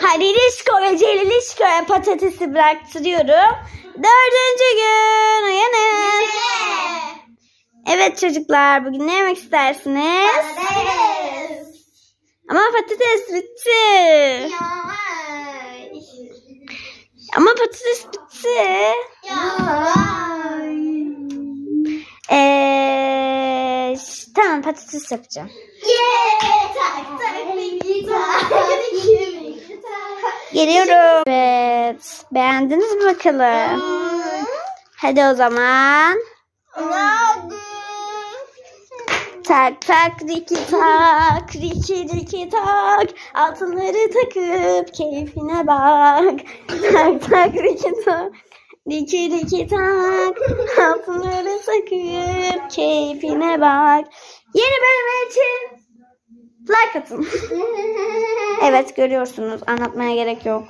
Halilişko ve Celilişko'ya patatesi bıraktırıyorum. Dördüncü gün uyanın. Evet çocuklar bugün ne yemek istersiniz? Ama patates bitti. Ama patates bitti. Ee, ş- tamam patates yapacağım. Geliyorum. Evet. Beğendiniz mi bakalım? Hadi o zaman. Tak tak riki tak riki riki tak altınları takıp keyfine bak tak tak riki tak riki riki tak altınları takıp keyfine bak yeni bölüm için like atın. Evet görüyorsunuz. Anlatmaya gerek yok